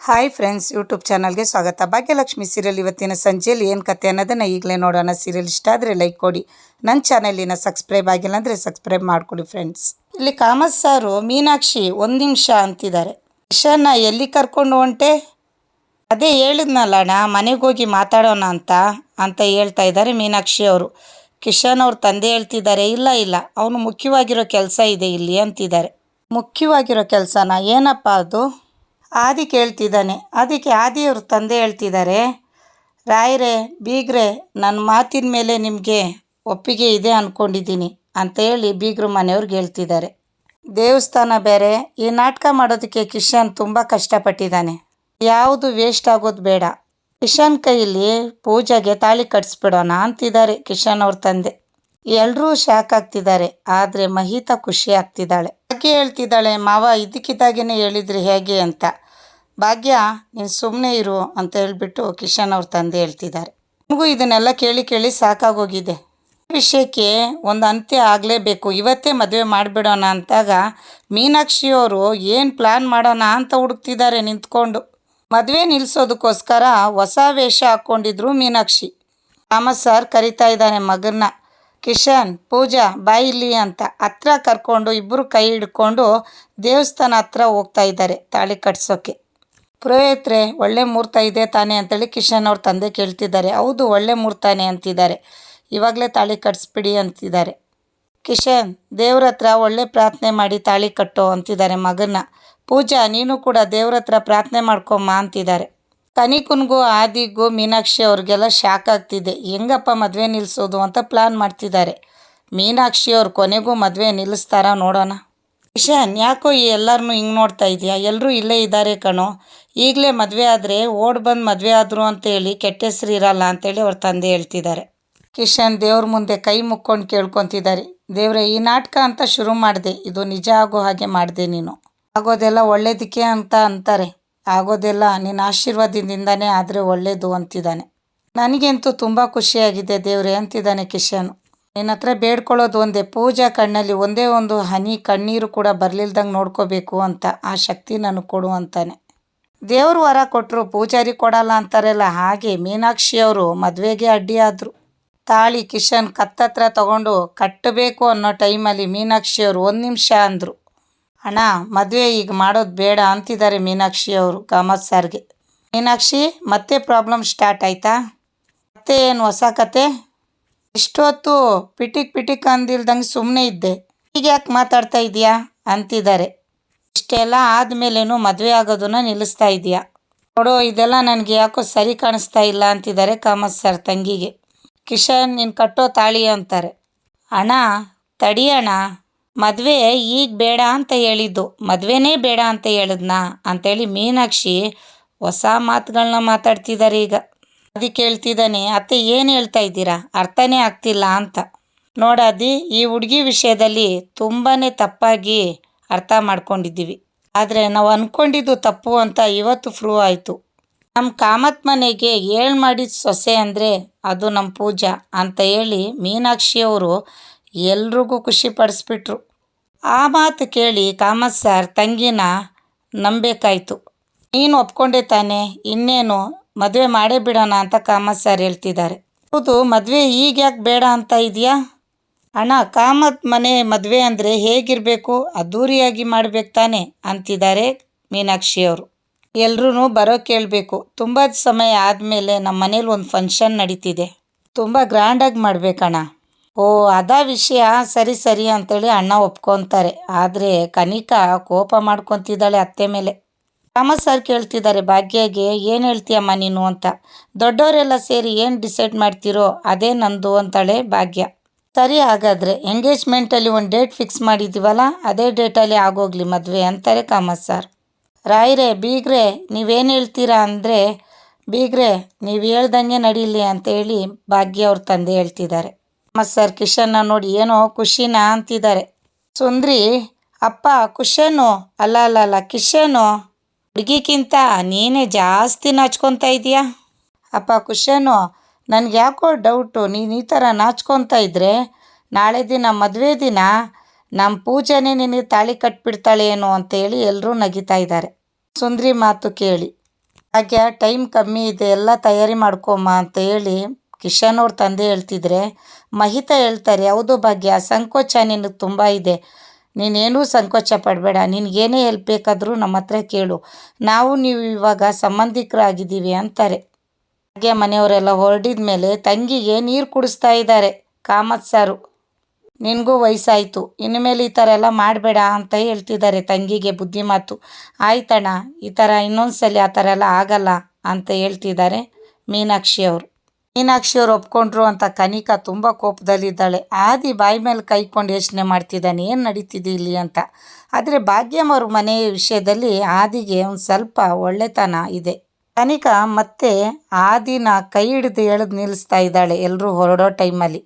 Hi friends YouTube ಚಾನಲ್ಗೆ ಸ್ವಾಗತ. Bhagyalakshmi serial ಇವತ್ತಿನ ಸಂಜೆಯಲ್ಲಿ ಏನು ಕತೆ ಅನ್ನೋದನ್ನು ಈಗಲೇ ನೋಡೋಣ. ಸೀರಿಯಲ್ ಇಷ್ಟ ಆದರೆ ಲೈಕ್ ಕೊಡಿ. ನನ್ನ ಚಾನಲಿನ ಸಬ್ಸ್ಕ್ರೈಬ್ ಆಗಿಲ್ಲ ಅಂದರೆ ಸಬ್ಸ್ಕ್ರೈಬ್ ಮಾಡಿಕೊಡಿ ಫ್ರೆಂಡ್ಸ್ ಇಲ್ಲಿ ಕಾಮತ್ ಸಾರು ಮೀನಾಕ್ಷಿ ಒಂದು ನಿಮಿಷ ಅಂತಿದ್ದಾರೆ. ಇಶಾನ ಎಲ್ಲಿ ಕರ್ಕೊಂಡು ಹೊಂಟೆ? ಅದೇ ಹೇಳಿದ್ನಲ್ಲ ಅಣ್ಣ ಮನೆಗೆ ಹೋಗಿ ಮಾತಾಡೋಣ ಅಂತ ಅಂತ ಹೇಳ್ತಾ ಇದ್ದಾರೆ ಮೀನಾಕ್ಷಿ ಅವರು. ಕಿಶನ್ ಅವ್ರ ತಂದೆ ಹೇಳ್ತಿದ್ದಾರೆ, ಇಲ್ಲ ಇಲ್ಲ, ಅವನು ಮುಖ್ಯವಾಗಿರೋ ಕೆಲಸ ಇದೆ ಇಲ್ಲಿ ಅಂತಿದ್ದಾರೆ. ಮುಖ್ಯವಾಗಿರೋ ಕೆಲಸನ? ಏನಪ್ಪ ಅದು? ಆದಿ ಕೇಳ್ತಿದ್ದಾನೆ. ಅದಕ್ಕೆ ಆದಿಯವ್ರ ತಂದೆ ಹೇಳ್ತಿದ್ದಾರೆ, ರಾಯರೇ, ಬೀಗ್ರೆ ನನ್ನ ಮಾತಿನ ಮೇಲೆ ನಿಮಗೆ ಒಪ್ಪಿಗೆ ಇದೆ ಅಂದ್ಕೊಂಡಿದ್ದೀನಿ ಅಂತ ಹೇಳಿ ಬೀಗ್ರು ಮನೆಯವ್ರಿಗೆ ಹೇಳ್ತಿದ್ದಾರೆ. ದೇವಸ್ಥಾನ ಬೇರೆ, ಈ ನಾಟಕ ಮಾಡೋದಕ್ಕೆ ಕಿಶನ್ ತುಂಬ ಕಷ್ಟಪಟ್ಟಿದ್ದಾನೆ. ಯಾವುದು ವೇಸ್ಟ್ ಆಗೋದು ಬೇಡ. ಕಿಶನ್ ಕೈಯಲ್ಲಿ ಪೂಜೆಗೆ ತಾಳಿ ಕಟ್ಸ್ಬಿಡೋಣ ಅಂತಿದ್ದಾರೆ ಕಿಶನ್ ಅವ್ರ ತಂದೆ. ಎಲ್ಲರೂ ಶಾಕ್ ಆಗ್ತಿದ್ದಾರೆ, ಆದರೆ ಮಹಿತಾ ಖುಷಿ ಆಗ್ತಿದ್ದಾಳೆ. ಭಾಗ್ಯ ಹೇಳ್ತಿದ್ದಾಳೆ, ಮಾವ ಇದ್ದಕ್ಕಿದ್ದಾಗೇ ಹೇಳಿದ್ರಿ ಹೇಗೆ ಅಂತ. ಭಾಗ್ಯ, ನೀನು ಸುಮ್ಮನೆ ಇರು ಅಂತ ಹೇಳಿಬಿಟ್ಟು ಕಿಶನ್ ಅವ್ರ ತಂದೆ ಹೇಳ್ತಿದ್ದಾರೆ. ನಮಗೂ ಇದನ್ನೆಲ್ಲ ಕೇಳಿ ಕೇಳಿ ಸಾಕಾಗೋಗಿದೆ. ವಿಷಯಕ್ಕೆ ಒಂದು ಅಂತ್ಯ ಆಗಲೇಬೇಕು. ಇವತ್ತೇ ಮದುವೆ ಮಾಡಿಬಿಡೋಣ ಅಂತಾಗ ಮೀನಾಕ್ಷಿಯವರು ಏನು ಪ್ಲ್ಯಾನ್ ಮಾಡೋಣ ಅಂತ ಹುಡುಕ್ತಿದ್ದಾರೆ ನಿಂತ್ಕೊಂಡು. ಮದುವೆ ನಿಲ್ಲಿಸೋದಕ್ಕೋಸ್ಕರ ಹೊಸ ವೇಷ ಹಾಕ್ಕೊಂಡಿದ್ರು ಮೀನಾಕ್ಷಿ. ರಾಮ ಸರ್ ಕರಿತಾ ಇದ್ದಾನೆ ಮಗನ್ನ. ಕಿಶನ್, ಪೂಜಾ ಬಾಯ್ ಇಲ್ಲಿ ಅಂತ ಹತ್ರ ಕರ್ಕೊಂಡು ಇಬ್ಬರು ಕೈ ಹಿಡ್ಕೊಂಡು ದೇವಸ್ಥಾನ ಹತ್ರ ಹೋಗ್ತಾ ಇದ್ದಾರೆ ತಾಳಿ ಕಟ್ಸೋಕ್ಕೆ ಪುರೋಹಿತ್ರೆ, ಒಳ್ಳೆ ಮುಹೂರ್ತ ಇದೆ ತಾನೆ ಅಂತೇಳಿ ಕಿಶನ್ ಅವ್ರ ತಂದೆ ಕೇಳ್ತಿದ್ದಾರೆ. ಹೌದು, ಒಳ್ಳೆ ಮೂರ್ತಾನೆ ಅಂತಿದ್ದಾರೆ. ಇವಾಗಲೇ ತಾಳಿ ಕಟ್ಸ್ಬಿಡಿ ಅಂತಿದ್ದಾರೆ. ಕಿಶನ್, ದೇವ್ರ ಹತ್ರ ಒಳ್ಳೆ ಪ್ರಾರ್ಥನೆ ಮಾಡಿ ತಾಳಿ ಕಟ್ಟು ಅಂತಿದ್ದಾರೆ ಮಗನ್ನ. ಪೂಜಾ, ನೀನು ಕೂಡ ದೇವ್ರ ಹತ್ರ ಪ್ರಾರ್ಥನೆ ಮಾಡ್ಕೊಮ್ಮ ಅಂತಿದ್ದಾರೆ. ಕನಿಕುನ್ಗೂ ಆದಿಗೂ ಮೀನಾಕ್ಷಿ ಅವ್ರಿಗೆಲ್ಲ ಶಾಕ್ ಆಗ್ತಿದೆ. ಹೆಂಗಪ್ಪ ಮದುವೆ ನಿಲ್ಲಿಸೋದು ಅಂತ ಪ್ಲಾನ್ ಮಾಡ್ತಿದ್ದಾರೆ. ಮೀನಾಕ್ಷಿ ಅವ್ರು ಕೊನೆಗೂ ಮದುವೆ ನಿಲ್ಲಿಸ್ತಾರ ನೋಡೋಣ. ಕಿಶನ್ ಯಾಕೋ ಈ ಎಲ್ಲರನ್ನೂ ಹಿಂಗೆ ನೋಡ್ತಾ ಇದೆಯಾ? ಎಲ್ಲರೂ ಇಲ್ಲೇ ಇದ್ದಾರೆ ಕಣೋ. ಈಗಲೇ ಮದುವೆ ಆದರೆ ಓಡ್ ಬಂದು ಮದುವೆ ಆದರು ಅಂತೇಳಿ ಕೆಟ್ಟ ಹೆಸರು ಇರಲ್ಲ ಅಂತೇಳಿ ಅವ್ರ ತಂದೆ ಹೇಳ್ತಿದ್ದಾರೆ. ಕಿಶನ್ ದೇವ್ರ ಮುಂದೆ ಕೈ ಮುಕ್ಕೊಂಡು ಕೇಳ್ಕೊತಿದ್ದಾರೆ. ದೇವ್ರೆ, ಈ ನಾಟಕ ಅಂತ ಶುರು ಮಾಡಿದೆ. ಇದು ನಿಜ ಆಗೋ ಹಾಗೆ ಮಾಡಿದೆ ನೀನು. ಆಗೋದೆಲ್ಲ ಒಳ್ಳೇದಕ್ಕೆ ಅಂತ ಅಂತಾರೆ. ಆಗೋದೆಲ್ಲ ನಿನ್ನ ಆಶೀರ್ವಾದದಿಂದನೇ ಆದರೆ ಒಳ್ಳೆಯದು ಅಂತಿದ್ದಾನೆ. ನನಗಂತೂ ತುಂಬ ಖುಷಿಯಾಗಿದೆ ದೇವರೇ ಅಂತಿದ್ದಾನೆ ಕಿಶನ್. ನಿನ್ನ ಹತ್ರ ಬೇಡ್ಕೊಳ್ಳೋದು ಒಂದೇ, ಪೂಜಾ ಕಣ್ಣಲ್ಲಿ ಒಂದೇ ಒಂದು ಹನಿ ಕಣ್ಣೀರು ಕೂಡ ಬರಲಿಲ್ದಂಗೆ ನೋಡ್ಕೋಬೇಕು ಅಂತ ಆ ಶಕ್ತಿ ನನಗೆ ಕೊಡು ಅಂತಾನೆ. ದೇವರು ವರ ಕೊಟ್ಟರು ಪೂಜಾರಿ ಕೊಡಲ್ಲ ಅಂತಾರಲ್ಲ, ಹಾಗೆ ಮೀನಾಕ್ಷಿಯವರು ಮದುವೆಗೆ ಅಡ್ಡಿಯಾದರು ತಾಳಿ ಕಿಶನ್ ಕತ್ತತ್ರ ತಗೊಂಡು ಕಟ್ಟಬೇಕು ಅನ್ನೋ ಟೈಮಲ್ಲಿ ಮೀನಾಕ್ಷಿಯವರು ಒಂದು ನಿಮಿಷ ಅಂದರು. ಅಣ್ಣ, ಮದುವೆ ಈಗ ಮಾಡೋದು ಬೇಡ ಅಂತಿದ್ದಾರೆ ಮೀನಾಕ್ಷಿ ಅವರು, ಕಾಮತ್ ಸರ್ಗೆ. ಮೀನಾಕ್ಷಿ, ಮತ್ತೆ ಪ್ರಾಬ್ಲಮ್ ಸ್ಟಾರ್ಟ್ ಆಯಿತಾ? ಮತ್ತೆ ಏನು ಹೊಸ ಕತೆ? ಇಷ್ಟೊತ್ತು ಪಿಟಿಕ್ ಪಿಟಿಕ್ ಅಂದಿಲ್ದಂಗೆ ಸುಮ್ಮನೆ ಇದ್ದೆ. ಈಗ ಯಾಕೆ ಮಾತಾಡ್ತಾ ಇದೆಯಾ? ಅಂತಿದ್ದಾರೆ. ಇಷ್ಟೆಲ್ಲ ಆದಮೇಲೇನು ಮದುವೆ ಆಗೋದನ್ನ ನಿಲ್ಲಿಸ್ತಾ ಇದೆಯಾ? ನೋಡು, ಇದೆಲ್ಲ ನನಗೆ ಯಾಕೋ ಸರಿ ಕಾಣಿಸ್ತಾ ಇಲ್ಲ ಅಂತಿದ್ದಾರೆ ಕಾಮತ್ ಸರ್ ತಂಗಿಗೆ. ಕಿಶನ್, ನೀನು ಕಟ್ಟೋ ತಾಳಿ ಅಂತಾರೆ. ಅಣ್ಣ, ತಡಿ ಅಣ್ಣ. ಮದುವೆ ಈಗ ಬೇಡ ಅಂತ ಹೇಳಿದ್ದು. ಮದುವೆನೇ ಬೇಡ ಅಂತ ಹೇಳಿದ್ನಾ? ಅಂತೇಳಿ ಮೀನಾಕ್ಷಿ ಹೊಸ ಮಾತುಗಳನ್ನ ಮಾತಾಡ್ತಿದ್ದಾರೆ ಈಗ. ಅದಕ್ಕೆ ಹೇಳ್ತಿದ್ದಾನೆ ಅತ್ತೆ ಏನು ಹೇಳ್ತಾ ಇದ್ದೀರಾ? ಅರ್ಥನೇ ಆಗ್ತಿಲ್ಲ ಅಂತ. ನೋಡಾದಿ ಈ ಹುಡುಗಿ ವಿಷಯದಲ್ಲಿ ತುಂಬಾ ತಪ್ಪಾಗಿ ಅರ್ಥ ಮಾಡ್ಕೊಂಡಿದ್ದೀವಿ. ಆದರೆ ನಾವು ಅಂದ್ಕೊಂಡಿದ್ದು ತಪ್ಪು ಅಂತ ಇವತ್ತು ಫ್ರೂ ಆಯಿತು. ನಮ್ಮ ಕಾಮತ್ ಮನೆಗೆ ಏಳು ಮಾಡಿದ ಸೊಸೆ ಅಂದರೆ ಅದು ನಮ್ಮ ಪೂಜಾ ಅಂತ ಹೇಳಿ ಮೀನಾಕ್ಷಿಯವರು ಎಲ್ರಿಗೂ ಖುಷಿ ಪಡಿಸ್ಬಿಟ್ರು. ಆ ಮಾತು ಕೇಳಿ ಕಾಮತ್ ಸರ್ ತಂಗಿನ ನಂಬೇಕಾಯ್ತು. ನೀನು ಒಪ್ಕೊಂಡೆ ತಾನೆ, ಇನ್ನೇನು ಮದುವೆ ಮಾಡೇ ಬಿಡೋಣ ಅಂತ ಕಾಮತ್ ಸರ್ ಹೇಳ್ತಿದ್ದಾರೆ. ಹೌದು, ಮದುವೆ ಈಗ ಯಾಕೆ ಬೇಡ ಅಂತ ಇದೆಯಾ? ಅಣ್ಣ, ಕಾಮತ್ ಮನೆ ಮದುವೆ ಅಂದರೆ ಹೇಗಿರಬೇಕು? ಅದ್ದೂರಿಯಾಗಿ ಮಾಡ್ಬೇಕು ತಾನೆ, ಅಂತಿದ್ದಾರೆ ಮೀನಾಕ್ಷಿಯವರು ಎಲ್ರೂ ಬರೋ ಕೇಳಬೇಕು. ತುಂಬ ಸಮಯ ಆದಮೇಲೆ ನಮ್ಮ ಮನೇಲಿ ಒಂದು ಫಂಕ್ಷನ್ ನಡೀತಿದೆ. ತುಂಬ ಗ್ರ್ಯಾಂಡಾಗಿ ಮಾಡ್ಬೇಕಣ್ಣ. ಓ, ಅದಾ ವಿಷಯ. ಸರಿ ಸರಿ ಅಂತೇಳಿ ಅಣ್ಣ ಒಪ್ಕೊತಾರೆ. ಆದರೆ ಕನಿಕಾ ಕೋಪ ಮಾಡ್ಕೊತಿದ್ದಾಳೆ ಅತ್ತೆ ಮೇಲೆ. ಕಾಮತ್ ಸರ್ ಕೇಳ್ತಿದ್ದಾರೆ, ಭಾಗ್ಯಗೆ ಏನು ಹೇಳ್ತೀಯಮ್ಮ ನೀನು ಅಂತ. ದೊಡ್ಡವರೆಲ್ಲ ಸೇರಿ ಏನು ಡಿಸೈಡ್ ಮಾಡ್ತೀರೋ ಅದೇ ನಂದು ಅಂತಾಳೆ ಭಾಗ್ಯ. ಸರಿ ಹಾಗಾದರೆ ಎಂಗೇಜ್ಮೆಂಟಲ್ಲಿ ಒಂದು ಡೇಟ್ ಫಿಕ್ಸ್ ಮಾಡಿದ್ದೀವಲ್ಲ ಅದೇ ಡೇಟಲ್ಲಿ ಆಗೋಗ್ಲಿ ಮದುವೆ ಅಂತಾರೆ ಕಾಮತ್ ಸರ್. ರಾಯ್ರೆ, ಬೀಗ್ರೆ, ನೀವೇನು ಹೇಳ್ತೀರಾ ಅಂದರೆ, ಬೀಗ್ರೆ, ನೀವು ಹೇಳ್ದಂಗೆ ನಡೀಲಿ ಅಂತೇಳಿ ಭಾಗ್ಯ ಅವ್ರ ತಂದೆ ಹೇಳ್ತಿದ್ದಾರೆ. ಮತ್ತು ಸರ್ ಕಿಶನ್ನ ನೋಡಿ ಏನೋ ಖುಷಿನ ಅಂತಿದ್ದಾರೆ. ಸುಂದ್ರಿ, ಅಪ್ಪ ಕುಶನು ಅಲ್ಲ ಅಲ್ಲ ಅಲ್ಲ ಕಿಶನು ಹುಡುಗಿಗಿಂತ ನೀನೇ ಜಾಸ್ತಿ ನಾಚ್ಕೊತಾ ಇದೀಯಾ ಅಪ್ಪ ಕುಶನು ನನಗೆ ಯಾಕೋ ಡೌಟು, ನೀನು ಈ ಥರ ನಾಚ್ಕೊತಾ ಇದ್ದರೆ ನಾಳೆ ದಿನ ಮದುವೆ ದಿನ ನಮ್ಮ ಪೂಜೆನೇ ನಿನಗೆ ತಾಳಿ ಕಟ್ಬಿಡ್ತಾಳೆ ಏನು ಅಂತೇಳಿ ಎಲ್ಲರೂ ನಗಿತಾ ಇದ್ದಾರೆ. ಸುಂದ್ರಿ ಮಾತು ಕೇಳಿ ಹಾಗೆ ಟೈಮ್ ಕಮ್ಮಿ ಇದೆ, ಎಲ್ಲ ತಯಾರಿ ಮಾಡ್ಕೊಮ್ಮ ಅಂತ ಹೇಳಿ ಕಿಶನ್ ಅವ್ರ ತಂದೆ ಹೇಳ್ತಿದ್ರೆ, ಮಹಿತಾ ಹೇಳ್ತಾರೆ, ಹೌದು ಭಾಗ್ಯ, ಸಂಕೋಚ ನಿನಗೆ ತುಂಬ ಇದೆ. ನೀನೇನೂ ಸಂಕೋಚ ಪಡಬೇಡ. ನಿನಗೇನೇ ಹೆಲ್ಪ್ ಬೇಕಾದರೂ ನಮ್ಮ ಹತ್ರ ಕೇಳು. ನಾವು ನೀವು ಇವಾಗ ಸಂಬಂಧಿಕರಾಗಿದ್ದೀವಿ ಅಂತಾರೆ. ಹಾಗೆ ಮನೆಯವರೆಲ್ಲ ಹೊರಡಿದ ಮೇಲೆ ತಂಗಿಗೆ ನೀರು ಕುಡಿಸ್ತಾ ಇದ್ದಾರೆ, ಕಾಮತ್ ಸಾರು. ನಿನಗೂ ವಯಸ್ಸಾಯಿತು. ಮೇಲೆ ಈ ಥರ ಎಲ್ಲ ಮಾಡಬೇಡ ಅಂತ ಹೇಳ್ತಿದ್ದಾರೆ ತಂಗಿಗೆ ಬುದ್ಧಿ ಮಾತು. ಆಯ್ತಣ್ಣ, ಈ ಥರ ಇನ್ನೊಂದು ಸಲ ಆ ಥರ ಎಲ್ಲ ಆಗಲ್ಲ ಅಂತ ಹೇಳ್ತಿದ್ದಾರೆ ಮೀನಾಕ್ಷಿ ಅವರು ಮೀನಾಕ್ಷಿ ಅವ್ರು ಒಪ್ಕೊಂಡ್ರು ಅಂತ ಕನಿಕಾ ತುಂಬ ಕೋಪದಲ್ಲಿದ್ದಾಳೆ. ಆದಿ ಬಾಯಿ ಮೇಲೆ ಕೈಕೊಂಡು ಯೋಚನೆ ಮಾಡ್ತಿದ್ದಾನೆ, ಏನು ನಡೀತಿದೆ ಇಲ್ಲಿ? ಅಂತ. ಆದರೆ ಭಾಗ್ಯಮ್ಮವ್ರ ಮನೆ ವಿಷಯದಲ್ಲಿ ಆದಿಗೆ ಒಂದು ಸ್ವಲ್ಪ ಒಳ್ಳೆತನ ಇದೆ. ಕನಿಕಾ ಮತ್ತೆ ಆದಿನ ಕೈ ಹಿಡಿದು ಎಳೆದು ನಿಲ್ಲಿಸ್ತಾ ಇದ್ದಾಳೆ ಎಲ್ಲರೂ ಹೊರಡೋ ಟೈಮಲ್ಲಿ.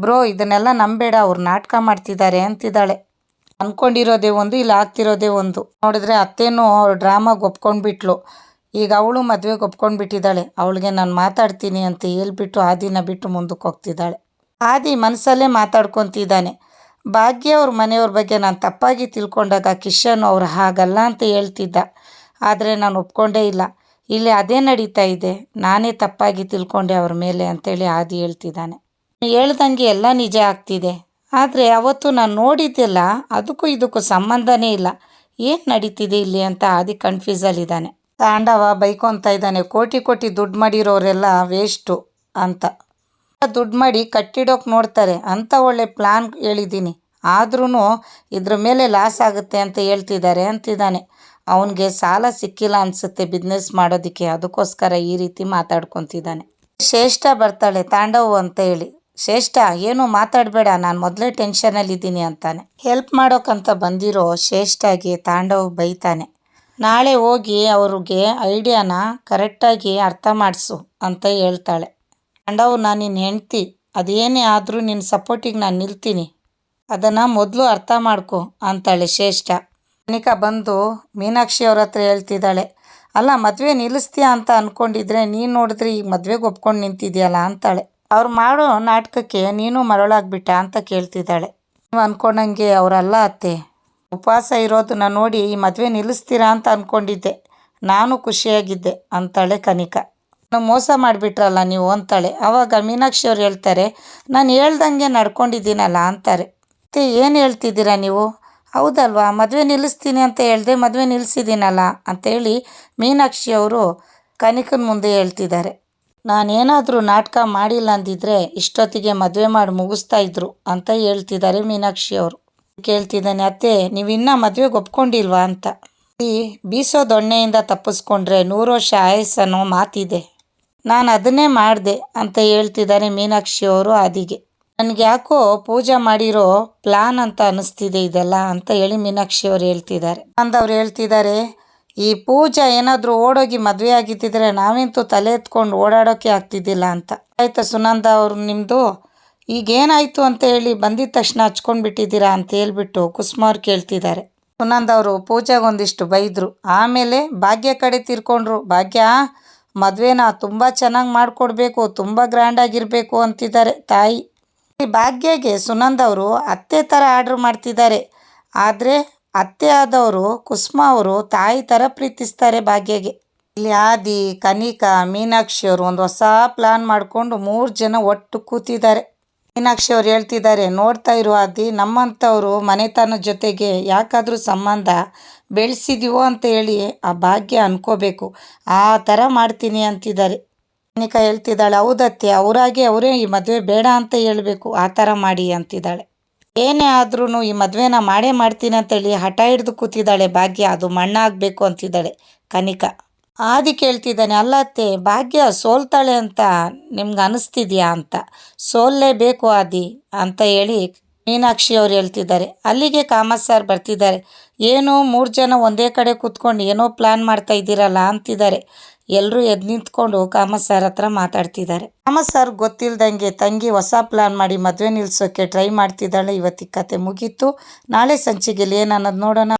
ಬ್ರೋ, ಇದನ್ನೆಲ್ಲ ನಂಬೇಡ, ಅವ್ರು ನಾಟಕ ಮಾಡ್ತಿದ್ದಾರೆ ಅಂತಿದ್ದಾಳೆ. ಅಂದ್ಕೊಂಡಿರೋದೇ ಒಂದು, ಇಲ್ಲಿ ಆಗ್ತಿರೋದೇ ಒಂದು. ನೋಡಿದ್ರೆ ಅತ್ತೇನೂ ಅವ್ರು ಡ್ರಾಮಾಗೆ ಒಪ್ಕೊಂಡ್ಬಿಟ್ಲು. ಈಗ ಅವಳು ಮದುವೆಗೆ ಒಪ್ಕೊಂಡ್ಬಿಟ್ಟಿದ್ದಾಳೆ. ಅವಳಿಗೆ ನಾನು ಮಾತಾಡ್ತೀನಿ ಅಂತ ಹೇಳ್ಬಿಟ್ಟು ಆದಿನ ಬಿಟ್ಟು ಮುಂದಕ್ಕೆ ಹೋಗ್ತಿದ್ದಾಳೆ. ಆದಿ ಮನಸ್ಸಲ್ಲೇ ಮಾತಾಡ್ಕೊತಿದ್ದಾನೆ. ಭಾಗ್ಯ ಅವ್ರ ಮನೆಯವ್ರ ಬಗ್ಗೆ ನಾನು ತಪ್ಪಾಗಿ ತಿಳ್ಕೊಂಡಾಗ ಕಿಶನ್ ಅವ್ರು ಹಾಗಲ್ಲ ಅಂತ ಹೇಳ್ತಿದ್ದ. ಆದರೆ ನಾನು ಒಪ್ಕೊಂಡೇ ಇಲ್ಲ. ಇಲ್ಲಿ ಅದೇ ನಡೀತಾ ಇದೆ. ನಾನೇ ತಪ್ಪಾಗಿ ತಿಳ್ಕೊಂಡೆ ಅವ್ರ ಮೇಲೆ ಅಂತೇಳಿ ಆದಿ ಹೇಳ್ತಿದ್ದಾನೆ. ಹೇಳ್ದಂಗೆ ಎಲ್ಲ ನಿಜ ಆಗ್ತಿದೆ. ಆದರೆ ಅವತ್ತು ನಾನು ನೋಡಿದ್ದೆಲ್ಲ. ಅದಕ್ಕೂ ಇದಕ್ಕೂ ಸಂಬಂಧನೇ ಇಲ್ಲ. ಏನು ನಡೀತಿದೆ ಇಲ್ಲಿ ಅಂತ ಆದಿ ಕನ್ಫ್ಯೂಸಲ್ಲಿದ್ದಾನೆ ತಾಂಡವ ಬೈಕೊಂತ ಇದ್ದಾನೆ. ಕೋಟಿ ಕೋಟಿ ದುಡ್ಡು ಮಾಡಿರೋರೆಲ್ಲ ವೇಸ್ಟು ಅಂತ. ದುಡ್ಡು ಮಾಡಿ ಕಟ್ಟಿಡೋಕೆ ನೋಡ್ತಾರೆ. ಅಂತ ಒಳ್ಳೆ ಪ್ಲ್ಯಾನ್ ಹೇಳಿದ್ದೀನಿ. ಆದ್ರೂ ಇದ್ರ ಮೇಲೆ ಲಾಸ್ ಆಗುತ್ತೆ ಅಂತ ಹೇಳ್ತಿದ್ದಾರೆ ಅಂತಿದ್ದಾನೆ. ಅವನಿಗೆ ಸಾಲ ಸಿಕ್ಕಿಲ್ಲ ಅನಿಸುತ್ತೆ ಬಿಸ್ನೆಸ್ ಮಾಡೋದಕ್ಕೆ. ಅದಕ್ಕೋಸ್ಕರ ಈ ರೀತಿ ಮಾತಾಡ್ಕೊತಿದ್ದಾನೆ. ಶ್ರೇಷ್ಠ ಬರ್ತಾಳೆ ತಾಂಡವು ಅಂತ ಹೇಳಿ. ಶ್ರೇಷ್ಠ, ಏನು ಮಾತಾಡಬೇಡ, ನಾನು ಮೊದಲೇ ಟೆನ್ಷನಲ್ಲಿದ್ದೀನಿ ಅಂತಾನೆ. ಹೆಲ್ಪ್ ಮಾಡೋಕ್ಕಂತ ಬಂದಿರೋ ಶ್ರೇಷ್ಠಗೆ ತಾಂಡವ್ ಬೈತಾನೆ. ನಾಳೆ ಹೋಗಿ ಅವ್ರಿಗೆ ಐಡಿಯಾನ ಕರೆಕ್ಟಾಗಿ ಅರ್ಥ ಮಾಡಿಸು ಅಂತ ಹೇಳ್ತಾಳೆ. ಕಂಡವ್ನ ನಾನು ನಿನ್ನ ಹೆಂಡ್ತಿ. ಅದೇನೇ ಆದರೂ ನಿನ್ನ ಸಪೋರ್ಟಿಗೆ ನಾನು ನಿಲ್ತೀನಿ. ಅದನ್ನು ಮೊದಲು ಅರ್ಥ ಮಾಡ್ಕೊ, ಅಂತಾಳೆ ಶ್ರೇಷ್ಠ. ಕನಿಕಾ ಬಂದು ಮೀನಾಕ್ಷಿ ಅವ್ರ ಹತ್ರ ಹೇಳ್ತಿದ್ದಾಳೆ. ಅಲ್ಲ, ಮದುವೆ ನಿಲ್ಲಿಸ್ತೀಯ ಅಂತ ಅಂದ್ಕೊಂಡಿದ್ರೆ ನೀನು ನೋಡಿದ್ರೆ ಈಗ ಮದುವೆಗೆ ಒಪ್ಕೊಂಡು ನಿಂತಿದ್ಯಲ್ಲ, ಅಂತಾಳೆ. ಅವ್ರು ಮಾಡೋ ನಾಟಕಕ್ಕೆ ನೀನು ಮರಳಾಗ್ಬಿಟ್ಟ, ಅಂತ ಕೇಳ್ತಿದ್ದಾಳೆ. ನೀವು ಅಂದ್ಕೊಂಡಂಗೆ ಅವರಲ್ಲ ಅತ್ತೆ. ಉಪವಾಸ ಇರೋದನ್ನ ನೋಡಿ ಈ ಮದುವೆ ನಿಲ್ಲಿಸ್ತೀರಾ ಅಂತ ಅಂದ್ಕೊಂಡಿದ್ದೆ ನಾನು ಖುಷಿಯಾಗಿದ್ದೆ, ಅಂತಾಳೆ ಕನಿಕ. ಮೋಸ ಮಾಡಿಬಿಟ್ರಲ್ಲ ನೀವು, ಅಂತಾಳೆ. ಆವಾಗ ಮೀನಾಕ್ಷಿ ಅವ್ರು ಹೇಳ್ತಾರೆ, ನಾನು ಹೇಳ್ದಂಗೆ ನಡ್ಕೊಂಡಿದ್ದೀನಲ್ಲ, ಅಂತಾರೆ. ಮತ್ತೆ ಏನು ಹೇಳ್ತಿದ್ದೀರಾ ನೀವು? ಹೌದಲ್ವಾ, ಮದುವೆ ನಿಲ್ಲಿಸ್ತೀನಿ ಅಂತ ಹೇಳ್ದೆ ಮದುವೆ ನಿಲ್ಲಿಸಿದ್ದೀನಲ್ಲ ಅಂತೇಳಿ ಮೀನಾಕ್ಷಿ ಅವರು ಕನಿಕನ ಮುಂದೆ ಹೇಳ್ತಿದ್ದಾರೆ. ನಾನೇನಾದರೂ ನಾಟಕ ಮಾಡಿಲ್ಲ ಅಂದಿದ್ರೆ ಇಷ್ಟೊತ್ತಿಗೆ ಮದುವೆ ಮಾಡಿ ಮುಗಿಸ್ತಾ ಇದ್ರು, ಅಂತ ಹೇಳ್ತಿದ್ದಾರೆ ಮೀನಾಕ್ಷಿ ಅವರು. ಕೇಳ್ತಿದ್ದಾನೆ, ಅತ್ತೆ ನೀವು ಇನ್ನೂ ಮದುವೆಗೆ ಒಪ್ಕೊಂಡಿಲ್ವಾ ಅಂತ. ಬೀಸೋ ದೊಣ್ಣೆಯಿಂದ ತಪ್ಪಿಸ್ಕೊಂಡ್ರೆ ನೂರು ವರ್ಷ ಆಯಸ್ಸನ್ನೋ ಮಾತಿದೆ. ನಾನು ಅದನ್ನೇ ಮಾಡಿದೆ ಅಂತ ಹೇಳ್ತಿದ್ದಾರೆ ಮೀನಾಕ್ಷಿ ಅವರು ಆದಿಗೆ ನನಗೆ ಯಾಕೋ ಪೂಜೆ ಮಾಡಿರೋ ಪ್ಲಾನ್ ಅಂತ ಅನಿಸ್ತಿದೆ ಇದೆಲ್ಲ ಅಂತ ಹೇಳಿ ಮೀನಾಕ್ಷಿ ಅವರು ಹೇಳ್ತಿದ್ದಾರೆ. ಅಂದವ್ರು ಹೇಳ್ತಿದ್ದಾರೆ, ಈ ಪೂಜಾ ಏನಾದರೂ ಓಡೋಗಿ ಮದುವೆ ಆಗಿದ್ದಿದ್ರೆ ನಾವಂತೂ ತಲೆ ಎತ್ಕೊಂಡು ಓಡಾಡೋಕೆ ಆಗ್ತಿದ್ದಿಲ್ಲ ಅಂತ. ಆಯ್ತಾ ಸುನಂದ ಅವರು ನಿಮ್ಮದು ಈಗೇನಾಯಿತು ಅಂತ ಹೇಳಿ ಬಂದಿದ ತಕ್ಷಣ ಹಚ್ಕೊಂಡು ಬಿಟ್ಟಿದ್ದೀರಾ ಅಂತ ಹೇಳ್ಬಿಟ್ಟು ಕುಸುಮ ಅವ್ರು ಕೇಳ್ತಿದ್ದಾರೆ. ಸುನಂದ್ ಅವರು ಪೂಜೆಗೆ ಒಂದಿಷ್ಟು ಬೈದರು. ಆಮೇಲೆ ಭಾಗ್ಯ ಕಡೆ ತಿರ್ಕೊಂಡ್ರು. ಭಾಗ್ಯ, ಮದುವೆನ ತುಂಬ ಚೆನ್ನಾಗಿ ಮಾಡಿಕೊಡ್ಬೇಕು, ತುಂಬ ಗ್ರ್ಯಾಂಡಾಗಿರಬೇಕು ಅಂತಿದ್ದಾರೆ ತಾಯಿ. ಭಾಗ್ಯಗೆ ಸುನಂದ್ ಅವರು ಅತ್ತೆ ಥರ ಆರ್ಡ್ರ್ ಮಾಡ್ತಿದ್ದಾರೆ. ಆದರೆ ಅತ್ತೆ ಆದವರು ಕುಸುಮ ಅವರು ತಾಯಿ ಥರ ಪ್ರೀತಿಸ್ತಾರೆ ಭಾಗ್ಯಗೆ. ಇಲ್ಲಿ ಆದಿ, ಕನಿಕಾ, ಮೀನಾಕ್ಷಿ ಅವರು ಒಂದು ಹೊಸ ಪ್ಲಾನ್ ಮಾಡಿಕೊಂಡು ಮೂರು ಜನ ಒಟ್ಟು ಕೂತಿದ್ದಾರೆ. ಮೀನಾಕ್ಷಿ ಅವ್ರು ಹೇಳ್ತಿದ್ದಾರೆ, ನೋಡ್ತಾ ಇರುವ ಅದಿ ನಮ್ಮಂಥವರು ಮನೆತನ ಜೊತೆಗೆ ಯಾಕಾದರೂ ಸಂಬಂಧ ಬೆಳೆಸಿದೀವೋ ಅಂತ ಹೇಳಿ ಆ ಭಾಗ್ಯ ಅನ್ಕೋಬೇಕು. ಆ ಥರ ಮಾಡ್ತೀನಿ ಅಂತಿದ್ದಾರೆ. ಕನಿಕಾ ಹೇಳ್ತಿದ್ದಾಳೆ, ಹೌದತ್ತೆ, ಅವರಾಗೆ ಅವರೇ ಈ ಮದುವೆ ಬೇಡ ಅಂತ ಹೇಳಬೇಕು, ಆ ಥರ ಮಾಡಿ ಅಂತಿದ್ದಾಳೆ. ಏನೇ ಆದ್ರೂ ಈ ಮದುವೆನ ಮಾಡೇ ಮಾಡ್ತೀನಿ ಅಂತೇಳಿ ಹಠ ಹಿಡಿದು ಕೂತಿದ್ದಾಳೆ ಭಾಗ್ಯ, ಅದು ಮಣ್ಣಾಗಬೇಕು ಅಂತಿದ್ದಾಳೆ ಕನಿಕಾ. ಆದಿ ಕೇಳ್ತಿದ್ದಾನೆ, ಅಲ್ಲ ಅತ್ತೆ, ಭಾಗ್ಯ ಸೋಲ್ತಾಳೆ ಅಂತ ನಿಮ್ಗೆ ಅನಿಸ್ತಿದ್ಯಾ ಅಂತ? ಸೋಲ್ಲೇಬೇಕು ಆದಿ, ಅಂತ ಹೇಳಿ ಮೀನಾಕ್ಷಿ ಅವ್ರು ಹೇಳ್ತಿದ್ದಾರೆ. ಅಲ್ಲಿಗೆ ಕಾಮತ್ ಸರ್ ಬರ್ತಿದ್ದಾರೆ. ಏನು ಮೂರು ಜನ ಒಂದೇ ಕಡೆ ಕೂತ್ಕೊಂಡು ಏನೋ ಪ್ಲ್ಯಾನ್ ಮಾಡ್ತಾ ಇದ್ದೀರಲ್ಲ, ಅಂತಿದ್ದಾರೆ. ಎಲ್ಲರೂ ಎದ್ದು ನಿಂತ್ಕೊಂಡು ಕಾಮತ್ ಸರ್ ಹತ್ರ ಮಾತಾಡ್ತಿದ್ದಾರೆ. ಕಾಮತ್ ಸರ್ ಗೊತ್ತಿಲ್ದಂಗೆ ತಂಗಿ ಹೊಸ ಪ್ಲ್ಯಾನ್ ಮಾಡಿ ಮದುವೆ ನಿಲ್ಸೋಕೆ ಟ್ರೈ ಮಾಡ್ತಿದ್ದಾಳೆ. ಇವತ್ತಿಗೆ ಕತೆ ಮುಗೀತು. ನಾಳೆ ಸಂಚಿಗೆಲಿ ಏನು ಅನ್ನೋದು ನೋಡೋಣ.